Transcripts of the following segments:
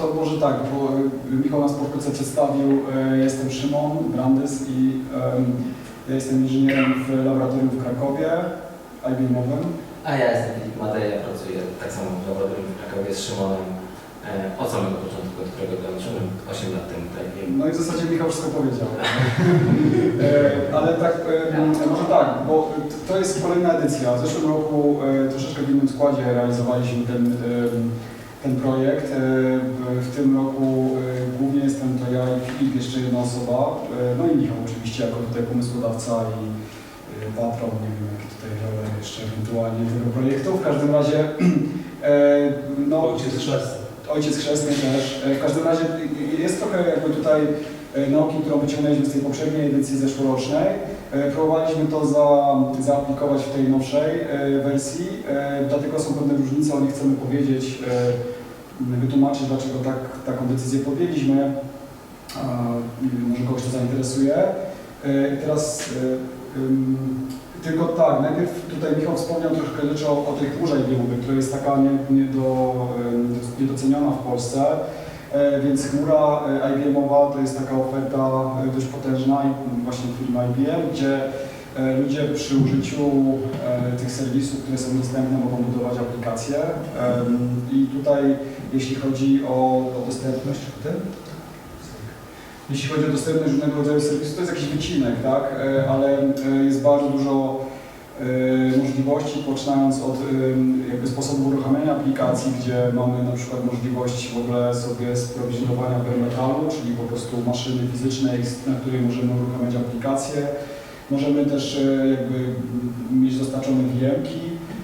to może tak, bo y, Michał nas pokrótce przedstawił. Y, Jestem Szymon Brandes i ja jestem inżynierem w laboratorium w Krakowie, IBM-owym. A ja jestem Filip Matej, ja pracuję tak samo w laboratorium w Krakowie z Szymonem e, od samego początku, od którego dołączyłem 8 lat temu, tak. No i w zasadzie Michał wszystko powiedział. E, Ale tak, e, może tak, bo to jest kolejna edycja. W zeszłym roku e, troszeczkę w innym składzie realizowaliśmy ten, ten projekt. E, w- tym roku e, głównie jestem to ja i Filip, jeszcze jedna osoba. E, No i Michał oczywiście jako tutaj pomysłodawca i patron, nie wiem jakie tutaj role jeszcze ewentualnie tego projektu. W każdym razie no, Ojciec chrzest. Ojciec chrzestny też. W każdym razie jest trochę jakby tutaj nauki, którą wyciągnęliśmy z tej poprzedniej edycji zeszłorocznej. E, Próbowaliśmy to za, zaaplikować w tej nowszej e, wersji, e, dlatego są pewne różnice, o nich chcemy powiedzieć, wytłumaczyć, dlaczego tak, taką decyzję podjęliśmy. Może kogoś to zainteresuje. Teraz tylko tak, najpierw tutaj Michał wspomniał troszkę rzeczy o, o tej chmurze IBM-owej, która jest taka nie, nie niedoceniona w Polsce. E, Więc chmura e, IBM-owa to jest taka oferta e, dość potężna właśnie firma IBM, gdzie ludzie przy użyciu tych serwisów, które są dostępne, mogą budować aplikacje. I tutaj, jeśli chodzi o, o dostępność, jeśli chodzi o dostępność różnego rodzaju serwisów, to jest jakiś wycinek, tak? Ale jest bardzo dużo możliwości, poczynając od em, jakby sposobu uruchamiania aplikacji, gdzie mamy na przykład możliwość w ogóle sobie sprowizjonowania metalu, czyli po prostu maszyny fizycznej, na której możemy uruchamiać aplikacje. Możemy też e, jakby mieć dostarczone VM-ki,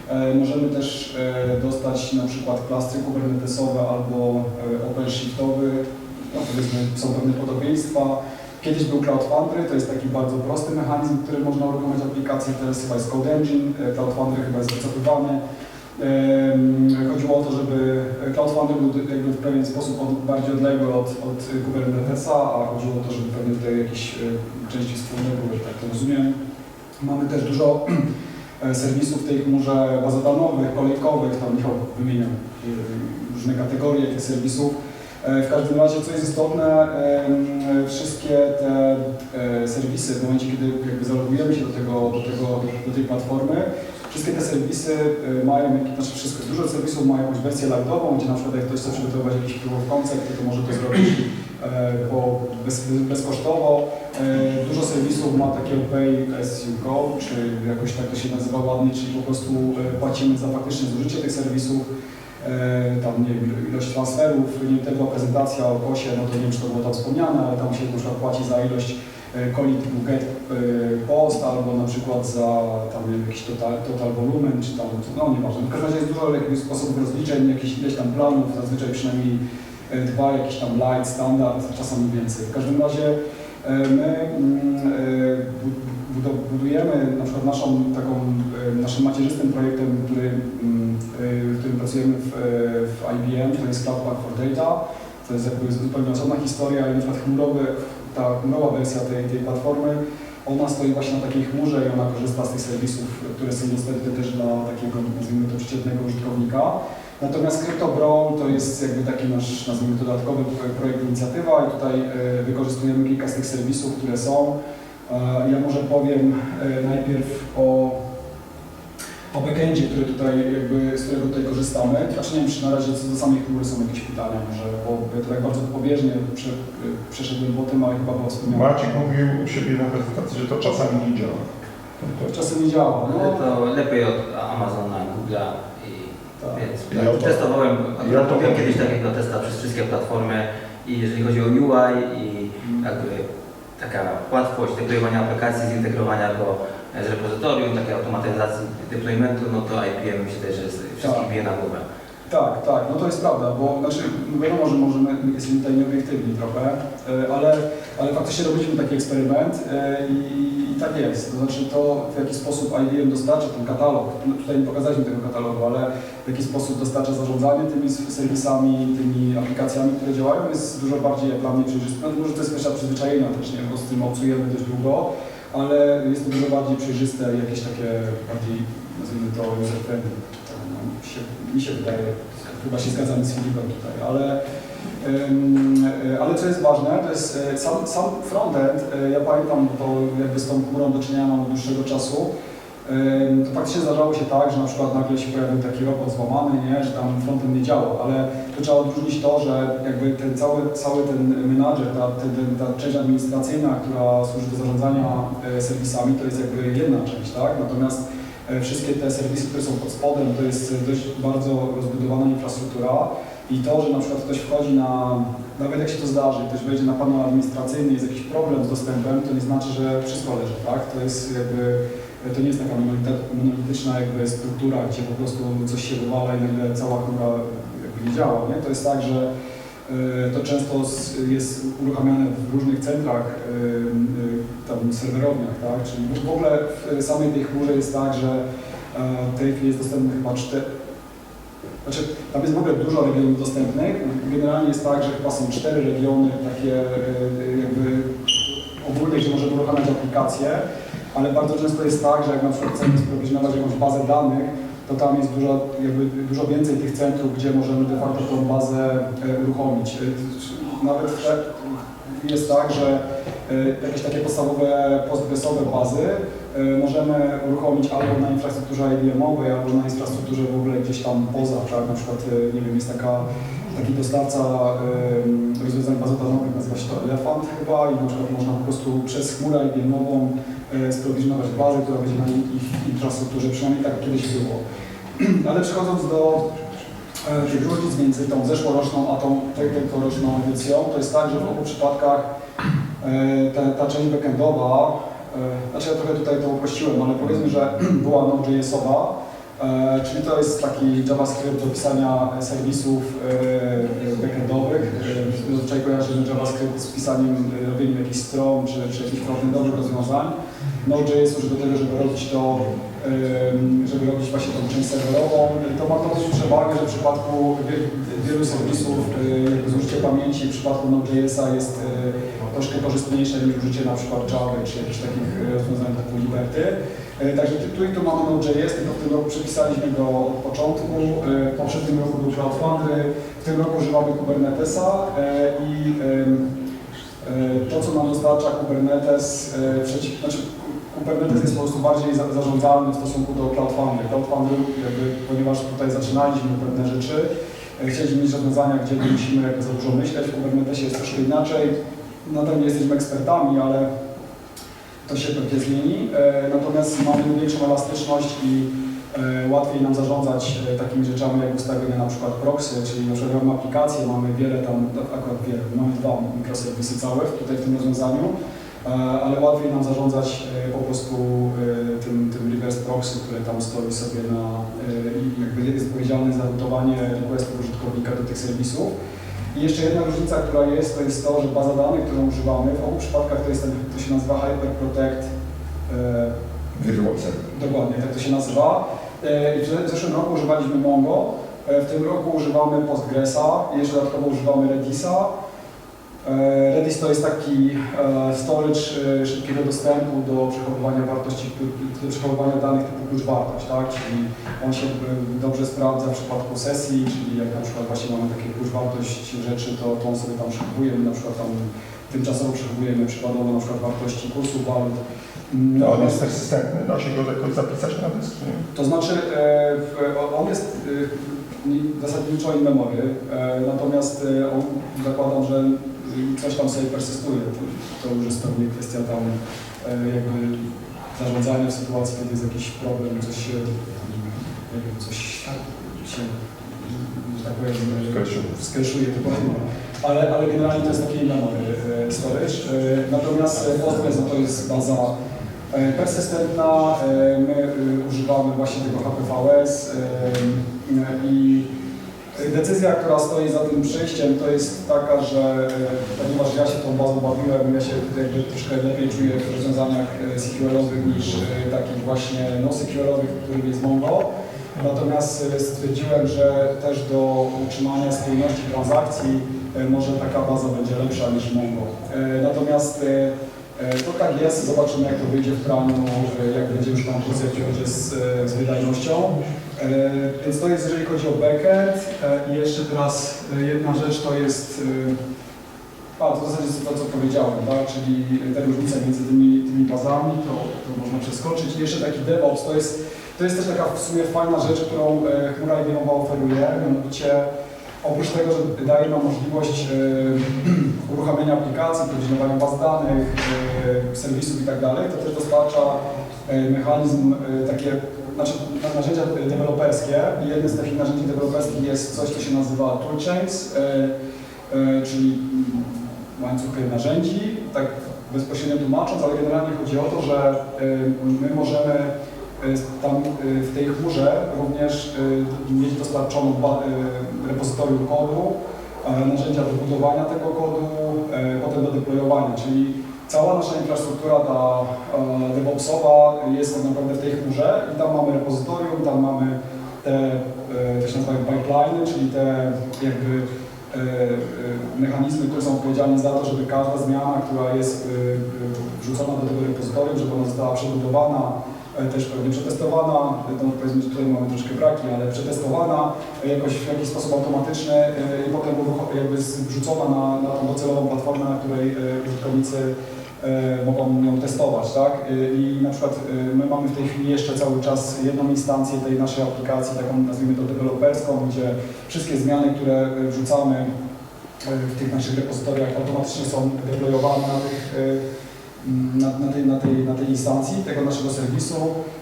e, możemy też e, dostać na przykład klastry kubernetesowe albo e, OpenShiftowy, no powiedzmy są pewne podobieństwa. Kiedyś był Cloud Foundry, to jest taki bardzo prosty mechanizm, który można uruchomić aplikację, teraz chyba jest Code Engine, e, Cloud Foundry chyba jest wycofywany. Chodziło o to, żeby Cloud Foundry był jakby w pewien sposób od, bardziej odległy od, od Kubernetesa, a chodziło o to, żeby pewnie tutaj jakieś e, części wspólne były, tak to rozumiem. Mamy też dużo e, serwisów w tej chmurze bazodanowych, kolejkowych, tam Michał wymieniał różne kategorie tych serwisów. E, W każdym razie, co jest istotne, em, wszystkie te e, serwisy, w momencie, kiedy jakby zalogujemy się do, tego, do, tego, do tej platformy, wszystkie te serwisy e, mają, znaczy wszystko, dużo serwisów mają jakąś wersję lightową, gdzie na przykład jak ktoś chce przygotować jakiś proof of concept, to może to zrobić e, po, bez, bezkosztowo. E, Dużo serwisów ma takiego pay as you go, czy jakoś tak to się nazywa ładnie, czyli po prostu e, płacimy za faktyczne zużycie tych serwisów e, tam nie wiem, ilość transferów, nie była prezentacja o KOSie, no to nie wiem, czy to było tam wspomniane, ale tam się na przykład płaci za ilość e, coli typu get e, post, albo na przykład za tam jakiś total, total volumen, czy tam, no nieważne. W każdym razie jest dużo jakby sposobów rozliczeń, jakieś ileś tam planów, zazwyczaj przynajmniej e, dwa, jakiś tam light, standard, czasami więcej. W każdym razie e, my budujemy na przykład naszą taką, e, naszym macierzystym projektem, który, mm, e, w którym pracujemy w, e, w IBM, to jest Cloud Pack for Data. To jest jakby zupełnie osobna historia, ale na przykład chmurowy, ta chmurowa wersja tej, tej platformy, ona stoi właśnie na takiej chmurze i ona korzysta z tych serwisów, które są dostępne też dla takiego, nazwijmy to, przeciętnego użytkownika. Natomiast CryptoBrown to jest jakby taki nasz, nazwijmy to, dodatkowy projekt inicjatywa i tutaj wykorzystujemy kilka z tych serwisów, które są. E, Ja może powiem e, najpierw o, o backendzie, który tutaj jakby, z którego tutaj korzystamy. Znaczy nie wiem, czy na razie co do samej chmury są jakieś pytania, może, bo ja to tak bardzo pobieżnie prze, przeszedłem po tym, ale chyba było wspomniane. Maciek mówił u siebie na prezentacji, że to czasami nie działa. To, to, Czasem nie działa. No, Ale to lepiej od Amazona, Google'a i tak. więc Ja tak, to- testowałem, ja to- robiłem kiedyś takiego testa przez wszystkie platformy i jeżeli chodzi o UI i jakby taka łatwość deployowania aplikacji, zintegrowania go z repozytorium, takiej automatyzacji deploymentu, no to IPM myślę że jest wszystkich Tak. bije na głowę. Tak, tak, no to jest prawda, bo znaczy no wiadomo, że możemy, jesteśmy tutaj nieobiektywni trochę, e, ale, ale faktycznie robiliśmy taki eksperyment e, i, i tak jest. To znaczy to, w jaki sposób IBM dostarcza ten katalog, no tutaj nie pokazaliśmy tego katalogu, ale w jaki sposób dostarcza zarządzanie tymi serwisami, tymi aplikacjami, które działają, jest dużo bardziej jak dla mnie przejrzyste. No, może to jest kwestia przyzwyczajenia też, nie, bo z tym obcujemy dość długo, ale jest to dużo bardziej przejrzyste jakieś takie bardziej, nazwijmy to, user-friendly. Się, mi się wydaje, chyba się zgadzamy z Filipem tutaj, ale, y, ale co jest ważne, to jest y, sam, sam frontend, y, ja pamiętam, bo to jakby z tą chmurą do czynienia mam od dłuższego czasu, to faktycznie zdarzało się tak, że na przykład nagle się pojawił taki robot złamany, nie, że tam frontend nie działał, ale tu trzeba odróżnić to, że jakby ten cały, cały ten menadżer, ta, ten, ta część administracyjna, która służy do zarządzania e, serwisami, to jest jakby jedna część, tak? Natomiast e, wszystkie te serwisy, które są pod spodem, to jest dość bardzo rozbudowana infrastruktura i to, że na przykład ktoś wchodzi na, nawet jak się to zdarzy, ktoś wejdzie na panel administracyjny, jest jakiś problem z dostępem, to nie znaczy, że wszystko leży, tak? To jest jakby to nie jest taka monolityczna jakby struktura, gdzie po prostu coś się wywala i nagle cała chmura jakby nie działa. Nie? To jest tak, że to często jest uruchamiane w różnych centrach, y, y, tam serwerowniach, tak? Czyli w ogóle w samej tej chmurze jest tak, że e, w tej chwili jest dostępne chyba cztery, znaczy tam jest w ogóle dużo regionów dostępnych. Generalnie jest tak, że chyba są cztery regiony takie jakby ogólne, gdzie możemy uruchamiać aplikacje, ale bardzo często jest tak, że jak na przykład chcemy sprowizjonować jakąś bazę danych, to tam jest dużo, jakby dużo więcej tych centrów, gdzie możemy de facto tą bazę e, uruchomić. E, Nawet jest tak, że e, jakieś takie podstawowe postgresowe bazy możemy uruchomić albo na infrastrukturze IBM-owej, albo na infrastrukturze w ogóle gdzieś tam poza, tak? Na przykład, nie wiem, jest taka, taki dostawca rozwiązań bazodanowych, nazywa się to Elefant chyba i na przykład można po prostu przez chmurę IBM-ową sprowizjonować bazę, która będzie na ich infrastrukturze, przynajmniej tak kiedyś było. Ale przechodząc do e, tych różnic między tą zeszłoroczną a tą te- tegoroczną edycją, to jest tak, że w obu przypadkach e, ta, część backendowa, e, znaczy ja trochę tutaj to uprościłem, ale powiedzmy, że była Node.jsowa, e, czyli to jest taki JavaScript do pisania serwisów e, backendowych. E, Zazwyczaj kojarzymy JavaScript z pisaniem, e, robieniem jakichś stron czy, czy jakichś frontendowych rozwiązań. Node.js służy do tego, żeby robić to, żeby robić właśnie tą część serwerową. To ma tą przewagę, że w przypadku wie- wielu serwisów zużycie pamięci w przypadku Node.jsa jest y, troszkę korzystniejsze niż użycie na przykład Java czy jakichś takich y, rozwiązań typu Liberty. Y, Także tu- i tu mamy Node.js, tylko w tym roku przepisaliśmy go od początku. W poprzednim roku był Cloud Foundry, w tym roku używamy Kubernetesa i E, To, co nam dostarcza Kubernetes, e, przeciw, znaczy Kubernetes jest po prostu bardziej za, zarządzalny w stosunku do. Cloud Foundry, jakby, ponieważ tutaj zaczynaliśmy pewne rzeczy, e, chcieliśmy mieć rozwiązania, gdzie nie musimy jakby za dużo myśleć. W Kubernetesie jest troszkę inaczej. Nadal nie jesteśmy ekspertami, ale to się pewnie zmieni. E, Natomiast mamy większą elastyczność i e, łatwiej nam zarządzać takimi rzeczami jak ustawienie na przykład proxy, czyli na przykład mamy aplikacje, mamy wiele tam, akurat wiele, mamy dwa mikroserwisy całe tutaj w tym rozwiązaniu, ale łatwiej nam zarządzać e, po prostu e, tym, tym reverse proxy, które tam stoi sobie na e, i jakby jest odpowiedzialny za rutowanie requestów użytkownika do tych serwisów. I jeszcze jedna różnica, która jest, to jest to, że baza danych, którą używamy, w obu przypadkach to jest ten, to się nazywa Hyperprotect e, Virtual. Dokładnie, tak to się nazywa. E, i W zeszłym roku używaliśmy Mongo, e, w tym roku używamy Postgresa, jeszcze dodatkowo używamy Redisa. E, Redis to jest taki e, storage e, szybkiego dostępu do przechowywania wartości, do przechowywania danych typu klucz wartość, tak? Czyli on się dobrze sprawdza w przypadku sesji, czyli jak na przykład właśnie mamy takie klucz wartość rzeczy, to, to on sobie tam przechowujemy, na przykład tam tymczasowo przechowujemy przykładowo na przykład wartości kursów walut. Mm, No, on jest persystentny, da się go jakoś zapisać na dysk, to znaczy, on jest zasadniczo in memory, natomiast on, zakładam, że e, coś tam sobie persystuje. To, to już jest pewnie kwestia tam e, jakby zarządzania w sytuacji, kiedy jest jakiś problem, coś się, nie wiem, coś się, że tak powiem, skreszuje. Ale, ale generalnie to jest taki memory e, storage. E, Natomiast Postgres no to jest baza persystentna. My używamy właśnie tego HPVS i decyzja, która stoi za tym przejściem, to jest taka, że e, ponieważ ja się tą bazą bawiłem, ja się jakby troszkę lepiej czuję w rozwiązaniach e, SQL-owych niż e, takich właśnie NoSQL-owych, którym jest Mongo. Natomiast stwierdziłem, że też do utrzymania spójności transakcji może taka baza będzie lepsza niż Mongo. Natomiast To tak jest, zobaczymy jak to wyjdzie w praniu, e, jak będzie już będzie z, e, z wydajnością. E, Więc to jest jeżeli chodzi o backend. E, I jeszcze teraz e, jedna rzecz to jest, e, a to w zasadzie jest to co powiedziałem, tak? czyli te różnice między tymi, tymi bazami, to, to można przeskoczyć. I jeszcze taki DevOps, to jest, to jest też taka w sumie fajna rzecz, którą e, chmura IBM oferuje, mianowicie Oprócz tego, że daje nam możliwość e, uruchamiania aplikacji, prowizowania baz danych, e, serwisów i tak to też dostarcza e, mechanizm takie, znaczy na- narzędzia deweloperskie. Jednym z takich narzędzi deweloperskich jest coś, co się nazywa toolchains, czyli mm, łańcuch narzędzi, tak bezpośrednio tłumacząc, ale generalnie chodzi o to, że my możemy tam e, w tej chmurze również e, mieć dostarczoną repozytorium kodu, e, narzędzia do budowania tego kodu, e, potem do deployowania, czyli cała nasza infrastruktura ta e, DevOpsowa jest tak naprawdę w tej chmurze i tam mamy repozytorium, tam mamy te, to się nazywają pipeliny, czyli te jakby mechanizmy, które są odpowiedzialne za to, żeby każda zmiana, która jest wrzucona do tego repozytorium, żeby ona została przebudowana, też pewnie przetestowana, no powiedzmy, że tutaj mamy troszkę braki, ale przetestowana jakoś w jakiś sposób automatyczny e, i potem jakby wrzucona na, na tą docelową platformę, na której e, użytkownicy e, mogą ją testować, tak? I na przykład my mamy w tej chwili jeszcze cały czas jedną instancję tej naszej aplikacji, taką nazwijmy to deweloperską, gdzie wszystkie zmiany, które wrzucamy w tych naszych repozytoriach automatycznie są deployowane na tych na, na, tej, na, tej, na tej instancji tego naszego serwisu.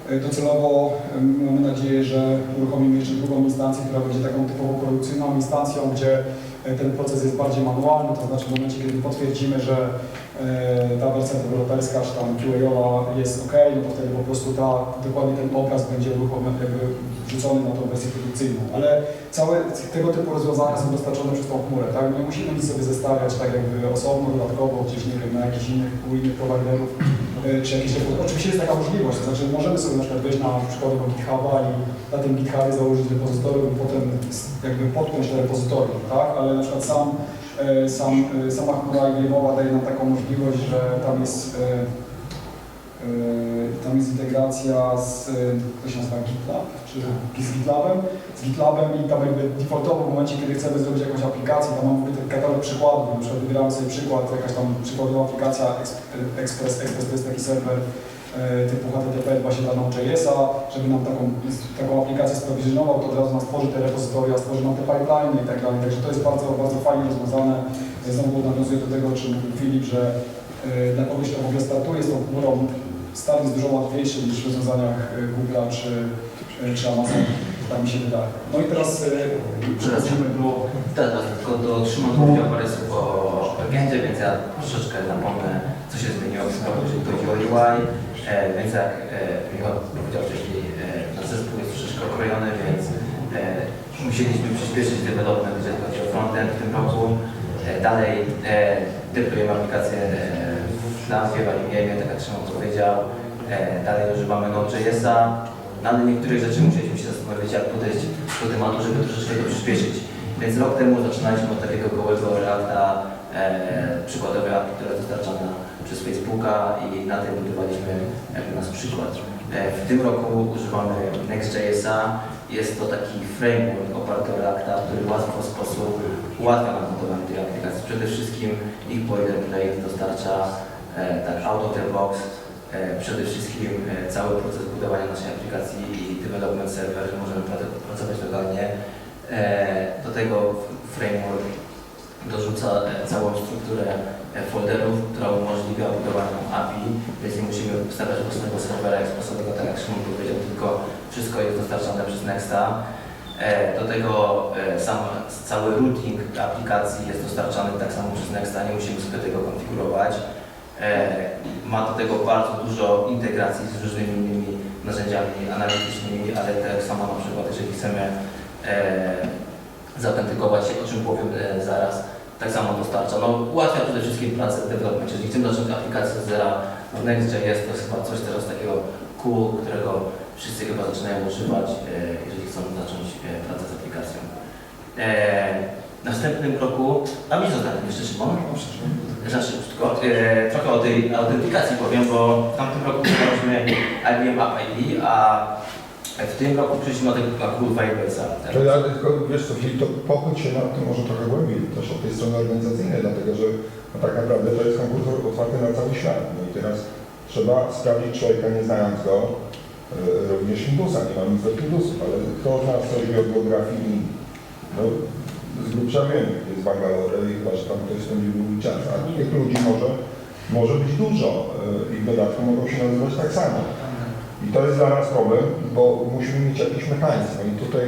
E, Docelowo em, mamy nadzieję, że uruchomimy jeszcze drugą instancję, która będzie taką typowo produkcyjną instancją, gdzie e, ten proces jest bardziej manualny, to znaczy w momencie, kiedy potwierdzimy, że e, ta wersja deweloperska czy tam QA-owa jest ok, no to wtedy po prostu ta, dokładnie ten obraz będzie uruchomiony, jakby wrzucony na tą wersję produkcyjną. Ale całe tego typu rozwiązania są dostarczone przez tą chmurę, tak? Nie musimy nic sobie zestawiać tak jakby osobno, dodatkowo, gdzieś nie wiem, na jakichś innych, u innych prowajderów, e, czy jakieś Oczywiście jest taka możliwość, to znaczy możemy sobie na przykład wejść na przykładowo GitHuba i na tym GitHubie założyć repozytorium i potem jakby podpiąć to repozytorium, tak? Ale na przykład sam, e, sam, e, sama chmura daje nam taką możliwość, że tam jest e, e, tam jest integracja z, e, to się nazywa GitLab, czy z GitLabem, z GitLabem i tam jakby defaultowo w momencie, kiedy chcemy zrobić jakąś aplikację, tam mamy taki katalog przykładów, na przykład wybieramy sobie przykład, jakaś tam przykładowa aplikacja Ex- Express, Express to jest taki serwer e, typu HTTP właśnie dla Node.jsa, żeby nam taką, taką aplikację sprowizyjnował, to od razu nam stworzy te repozytoria, stworzy nam te pipeline i tak dalej, także to jest bardzo, bardzo fajnie rozwiązane. Znowu nawiązuję do tego, o czym mówił Filip, że e, dla kogoś, kto w ogóle startuje z tą chmurą, start jest dużo łatwiejszy niż w rozwiązaniach e, Google'a czy, e, czy Amazon, tak mi się wydaje. No i teraz e, przechodzimy do... Teraz tylko do Szymon powiedział parę słów o backendzie, więc ja troszeczkę napomnę, co się zmieniło w sprawie, jeżeli chodzi o UI. Więc jak Michał powiedział wcześniej, nasz zespół jest troszeczkę okrojony, więc musieliśmy przyspieszyć development, jeżeli chodzi o frontend w tym roku. Dalej deployujemy aplikację e, w imieniu, tak jak Szymon powiedział. E, dalej używamy Node.jsa, no, ale niektórych rzeczy musieliśmy się zastanowić, jak podejść do tematu, żeby troszeczkę to przyspieszyć. Więc rok temu zaczynaliśmy od takiego gołego Reacta, e, która jest dostarczana przez Facebooka i na tym budowaliśmy nasz przykład. E, w tym roku używamy Next.jsa. Jest to taki framework oparty o Reacta, który w łatwy sposób ułatwia nam budowanie tej aplikacji. Przede wszystkim ich boilerplate dostarcza tak out of the box e, przede wszystkim e, cały proces budowania naszej aplikacji i development server, że możemy pra- pracować lokalnie. E, Do tego framework dorzuca e, całą strukturę e, folderów, która umożliwia budowanie API, więc nie musimy stawiać własnego serwera ekspresowego, tak jak Szymon powiedział, tylko wszystko jest dostarczane przez Nexta. E, Do tego e, sam cały routing aplikacji jest dostarczany tak samo przez Nexta, nie musimy sobie tego konfigurować. E, Ma do tego bardzo dużo integracji z różnymi innymi narzędziami analitycznymi, ale tak samo na przykład, jeżeli chcemy e, zautentykować się, o czym powiem e, zaraz, tak samo dostarcza. No, ułatwia przede wszystkim pracę w developmentie. Jeżeli chcemy zacząć aplikację z zera w Next.js, to jest chyba coś teraz takiego cool, którego wszyscy chyba zaczynają używać, jeżeli chcą zacząć pracę z aplikacją. W następnym kroku, a mi zostanie jeszcze Szymon. Za szybko. E, trochę o tej autentykacji powiem, bo w tamtym roku wybraliśmy IBM App ID, a w tym roku przyszliśmy od tego Google Firebase'a. To ja tylko, wiesz co, Filip, to pochyl się nad tym może trochę głębiej, też od tej strony organizacyjnej, dlatego że no, tak naprawdę to jest konkurs otwarty na cały świat. No i teraz trzeba sprawdzić człowieka, nie znając go, e, również Hindusa, nie mam nic do Hindusów, ale kto z nas coś wie o geografii Indii? No, grubsza wiem, jest Bangalore i chyba, że tam ktoś spędził długi czas, a tych ludzi może, może być dużo e, i w dodatku mogą się nazywać tak samo. I to jest dla nas problem, bo musimy mieć jakiś mechanizm. No I tutaj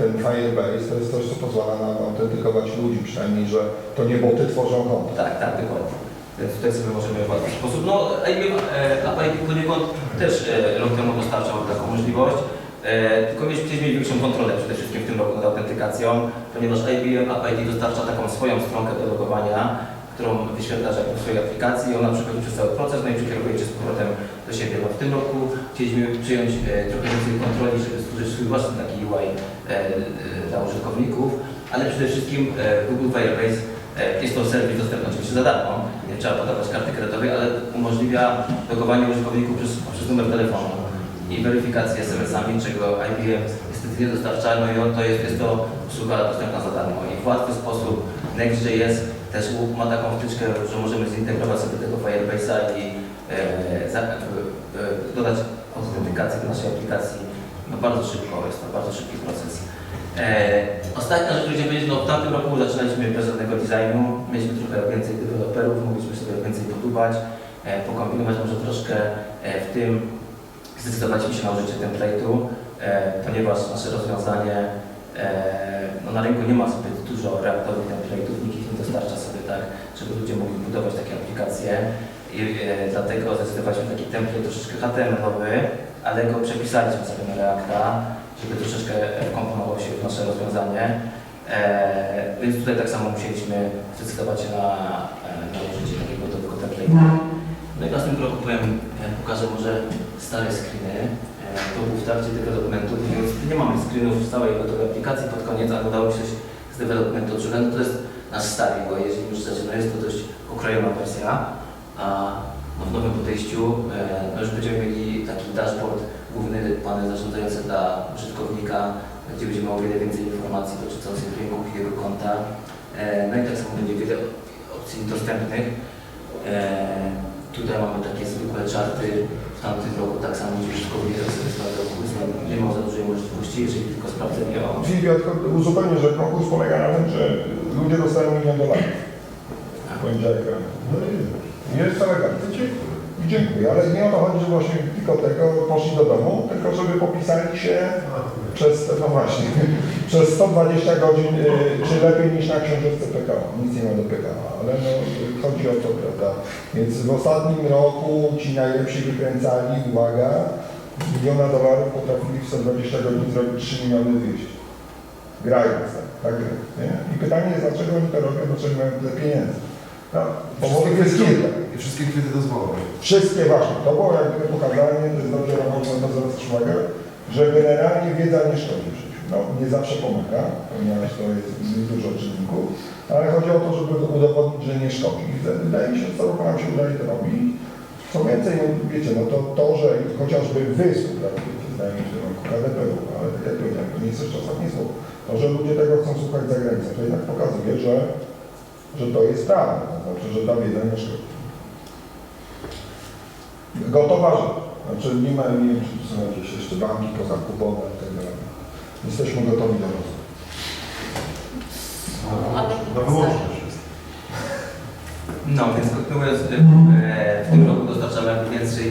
ten Firebase to jest coś, co pozwala nam autentykować ludzi, przynajmniej, że to nie boty tworzą konto. Tak, tak, dokładnie. Więc tutaj sobie możemy w łatwy sposób. No, IBM e, App ID poniekąd też e, rok temu dostarczał taką możliwość. E, tylko chcieliśmy większą kontrolę przede wszystkim w tym roku nad autentykacją, ponieważ IBM App ID dostarcza taką swoją stronkę do logowania, którą wyświetlasz jako w swojej aplikacji i ona przechodzi przez cały proces, no i przekierowuje z powrotem do siebie. No, w tym roku chcieliśmy przyjąć e, trochę więcej kontroli, żeby stworzyć swój własny taki UI e, dla użytkowników, ale przede wszystkim Google Firebase jest to serwis dostępny oczywiście za darmo, nie trzeba podawać karty kredytowej, ale umożliwia logowanie użytkowników przez, przez numer telefonu i weryfikację SMS-ami, czego IBM niestety nie dostarcza, no i on to jest, jest to usługa dostępna za darmo. I w łatwy sposób Next.js też ma taką wtyczkę, że możemy zintegrować sobie tego Firebase'a i e, za, e, e, dodać autentykację do naszej aplikacji. No bardzo szybko, jest to bardzo szybki proces. E, ostatnia rzecz, chciałem powiedzieć, no w tamtym roku zaczynaliśmy bez żadnego designu, mieliśmy trochę więcej deweloperów, mogliśmy sobie więcej podubać, e, pokombinować może troszkę e, w tym, zdecydowaliśmy się na użycie template'u, e, ponieważ nasze rozwiązanie, e, no na rynku nie ma zbyt dużo reaktowych template'ów, nikt ich nie dostarcza sobie tak, żeby ludzie mogli budować takie aplikacje i e, dlatego zdecydowaliśmy taki template troszeczkę HTML-owy, ale go przepisaliśmy sobie na Reacta, żeby troszeczkę wkomponował się w nasze rozwiązanie. E, więc tutaj tak samo musieliśmy zdecydować się na, e, na użycie takiego gotowego template'u. No i w następnym roku e, pokażę może stare screeny. E, to był w trakcie developmentu, więc nie mamy screenów z całej gotowej aplikacji pod koniec, ale udało mi się z developmentu odszukać. No to jest nasz stary, bo jeżeli już zaczyna, jest to dość okrojona wersja. A no, w nowym podejściu e, no już będziemy mieli taki dashboard główny panel zarządzający dla użytkownika, gdzie będziemy o wiele więcej informacji dotyczących rynków i jego konta. No i tak samo będzie wiele opcji dostępnych. Tutaj mamy takie zwykłe czarty. W tamtym roku tak samo użytkownik jak sobie sprawdzał powiedzmy, nie ma za dużej możliwości, jeżeli tylko sprawdzenie o... Filip, ja tylko uzupełnię, że konkurs polega na tym, że ludzie dostają milion dolarów w poniedziałek rano. No i jest całe karty. Dziękuję. Ale nie o to chodzi, że właśnie tylko tego poszli do domu, tylko żeby popisali się przez, no właśnie, przez 120 godzin, y, czy lepiej niż na książeczce PKO. Nic nie ma do PKO, ale no, chodzi o to, prawda. Więc w ostatnim roku ci najlepsi wykręcali, uwaga, miliona dolarów potrafili w 120 godzin zrobić 3 miliony 200. Grając tak, tak nie? I pytanie jest, dlaczego oni to robią, dlaczego mają tyle pieniędzy. Jest kilka. I wszystkie chwyty dozwolowe. Wszystkie właśnie. To było jak gdyby pokazanie, to jest dobrze to zwracasz uwagę, że generalnie wiedza nie szkodzi w życiu. No, nie zawsze pomaga, ponieważ to jest dużo czynników, ale chodzi o to, żeby udowodnić, że nie szkodzi. I wydaje mi się, że co roku nam się udaje to robić. Co więcej, no, wiecie, no to, to, że chociażby wy współpracujecie, zdaje mi się, no, KDP-u, ale tak jak to nie jest jeszcze ostatnie słowo, to, że ludzie tego chcą słuchać za granicą, to jednak pokazuje, że, że to jest prawda, to znaczy, że ta wiedza nie szkodzi. Gotowa rzecz. Znaczy nie ma, nie wiem, czy tu są jakieś jeszcze banki pozakupowe i tak dalej. Jesteśmy gotowi do rozmowy. No wyłączność jest. No, więc kontynuując, e, w tym roku dostarczamy więcej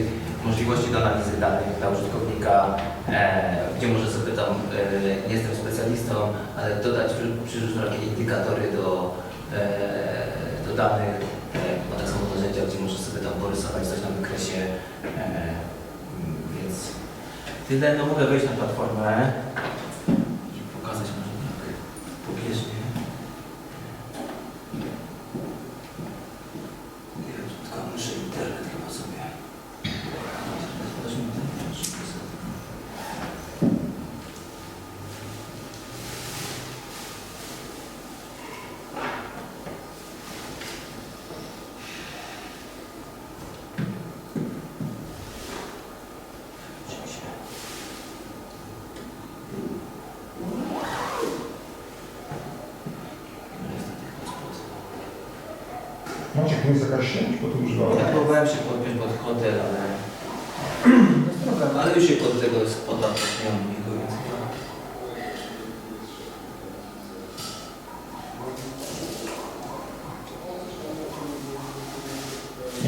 możliwości do analizy danych dla użytkownika, e, gdzie może sobie tam, e, nie jestem specjalistą, ale dodać przy- przyróżne takie indykatory do, do danych, e, ma tak samo narzędzia, gdzie może sobie tam porysować coś na wykresie, e, mm, więc tyle, no mogę wejść na platformę i pokazać może tak pobieżnie. Nie wiem, tylko muszę internet chyba sobie. Też mi internet szybko sobie. Tu jest jakaś sieć, bo tu używałem. Ja próbowałem się podpiąć pod hotel, ale, ale już się pod tego spoda nie mam niego, więc chyba...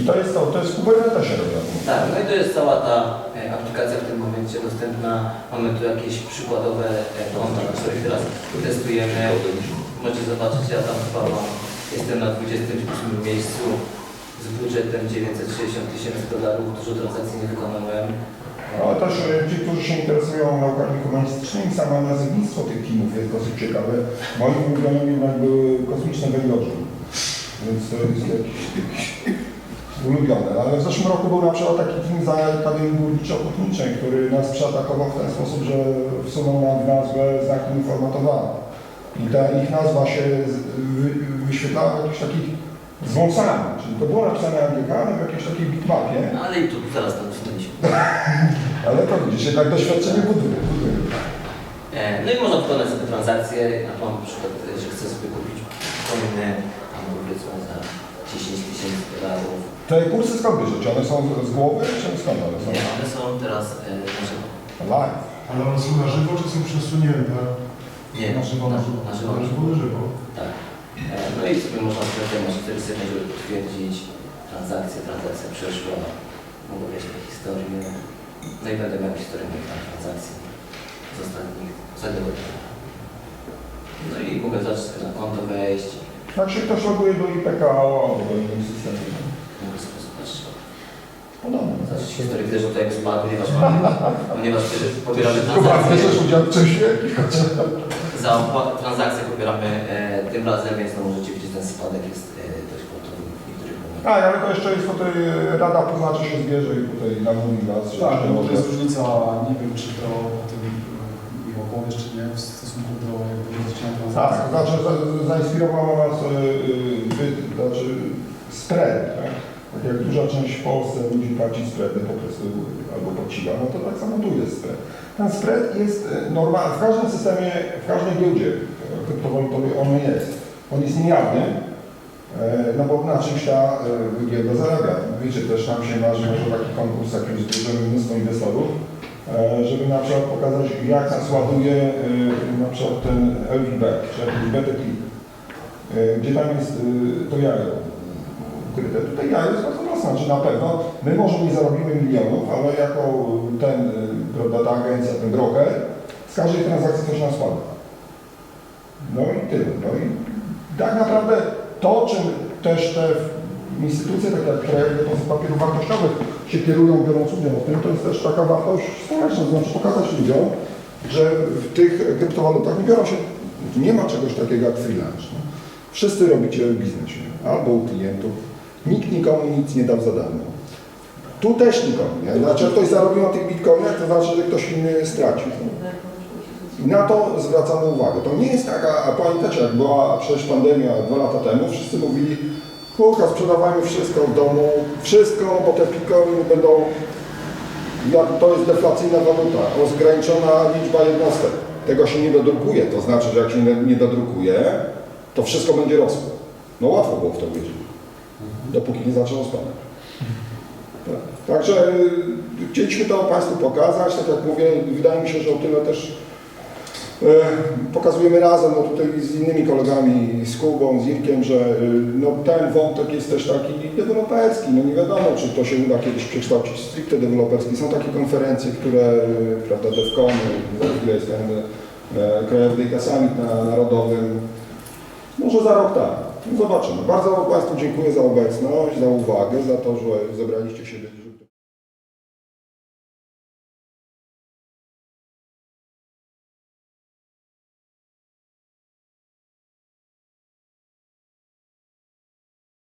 I to jest to, to jest Kubernetesie robione. Tak, no i to jest cała ta e, aplikacja w tym momencie dostępna. Mamy tu jakieś przykładowe e, konta, na których teraz testujemy. Możecie zobaczyć, ja tam chyba mam, jestem na 28 miejscu z budżetem 960 tysięcy dolarów, dużo transakcji nie wykonałem. Ale też e, ci, którzy się interesują naukami humanistycznymi, samo nazewnictwo tych teamów jest dosyć ciekawe. Moim ulubionym jednak były kosmiczne węgorze. Więc to jest jakiś, jakiś ulubione. Ale w zeszłym roku był na przykład taki team z Akademii Górniczo-Ochotniczej, który nas przeatakował w ten sposób, że wsunął nam w nazwę znaki uformatowane. I ta ich nazwa się wyświetlała w jakichś takich zwąsami. Czyli to było napisane angielskami w jakiejś takiej bitmapie. No ale i tu zaraz tam dostaliśmy. Ale to widzisz, jednak doświadczenie buduje. buduje. E, No i można wykonać sobie transakcje. Ja mam na przykład, e, że chcę sobie kupić coiny, tam powiedzmy za 10 tysięcy dolarów. Te kursy skąd bierzecie? One są z głowy, czy skąd one są? Nie, one są teraz e, na żywo. Live. Ale one są na żywo, czy są przesunięte? Nie, Na żywo, na żywo. Na żywo. Na żywo, na żywo. Tak. No i sobie można wtedy wtedy sobie żeby potwierdzić transakcję, transakcja przeszła, mogę na historię, no i będę miał historię moich transakcji z ostatnich, ostatniego dnia. No i mogę zacząć na konto wejść, Jak się ktoś loguje do IPKO albo do innych systemów. mogę sobie zobaczyć, Podobno. zobaczyć historię, gdyż tutaj spadł, ponieważ mamy, ponieważ też pobieramy transakcje, bierzesz udział w czymś za transakcję pobieramy e, tym razem, więc no możecie widzieć, ten spadek jest e, dość gwałtowny w niektórych momentach. A, ale to jeszcze jest tutaj Rada Poznaczy się zbierze i tutaj namówi was. Tak, no to może- jest różnica, nie wiem czy to o tym e, mi opowiesz, czy nie, w stosunku do jakby rozliczenia Tak, transakcji. to znaczy za- zainspirowało nas y, y, znaczy spread, tak? Tak jak duża część w Polsce ludzi płaci spready po prostu albo płaciła, no to tak samo tu jest spread. Ten spread jest normalny, w każdym systemie, w każdej giełdzie y, kryptowalutowej on jest. On jest niejawny, e, no bo na czymś ta giełda zarabia. Wiecie, też nam się marzy może taki konkurs, jak już zbierzemy mnóstwo inwestorów, e, żeby na przykład pokazać, jak nas ładuje e, na przykład ten LVB, czy jakiś e, gdzie tam jest e, to jajo ukryte. Tutaj jajo jest bardzo mocne, znaczy na pewno my może nie zarobimy milionów, ale jako ten, e, prawda, ta agencja, ten broker, z każdej transakcji coś nam spada. No i tyle. No i tak naprawdę to, czym też te instytucje, tak jak Krajowy Depozit Papierów Wartościowych się kierują, biorąc udział w tym, to jest też taka wartość społeczna, znaczy pokazać ludziom, że w tych kryptowalutach nie biorą się, nie ma czegoś takiego jak freelance. No. Wszyscy robicie biznes, nie? albo u klientów. Nikt nikomu nic nie dał za darmo. Tu też nikomu. Nie? Znaczy, ktoś zarobił na tych bitcoinach, to znaczy, że ktoś inny stracił. No. Na to zwracamy uwagę. To nie jest taka, a pamiętacie, jak była przecież pandemia dwa lata temu, wszyscy mówili, kurka, sprzedawajmy wszystko w domu, wszystko, bo te bitcoiny będą, to jest deflacyjna waluta, ograniczona liczba jednostek. Tego się nie dodrukuje, to znaczy, że jak się nie- dodrukuje, to wszystko będzie rosło. No łatwo było w to wierzyć, dopóki nie zaczęło spadać. Tak. Także y, chcieliśmy to Państwu pokazać, tak jak mówię, wydaje mi się, że o tyle też pokazujemy razem, no tutaj z innymi kolegami, z Kubą, z Irkiem, że y, no, ten wątek jest też taki deweloperski, no nie wiadomo, czy to się uda kiedyś przekształcić stricte deweloperski. Są takie konferencje, które, y, prawda, DevCony, za chwilę jest e, Krajowy Data Summit na Narodowym, może za rok tak. No Zobaczymy. Bardzo Państwu dziękuję za obecność, za uwagę, za to, że zebraliście się,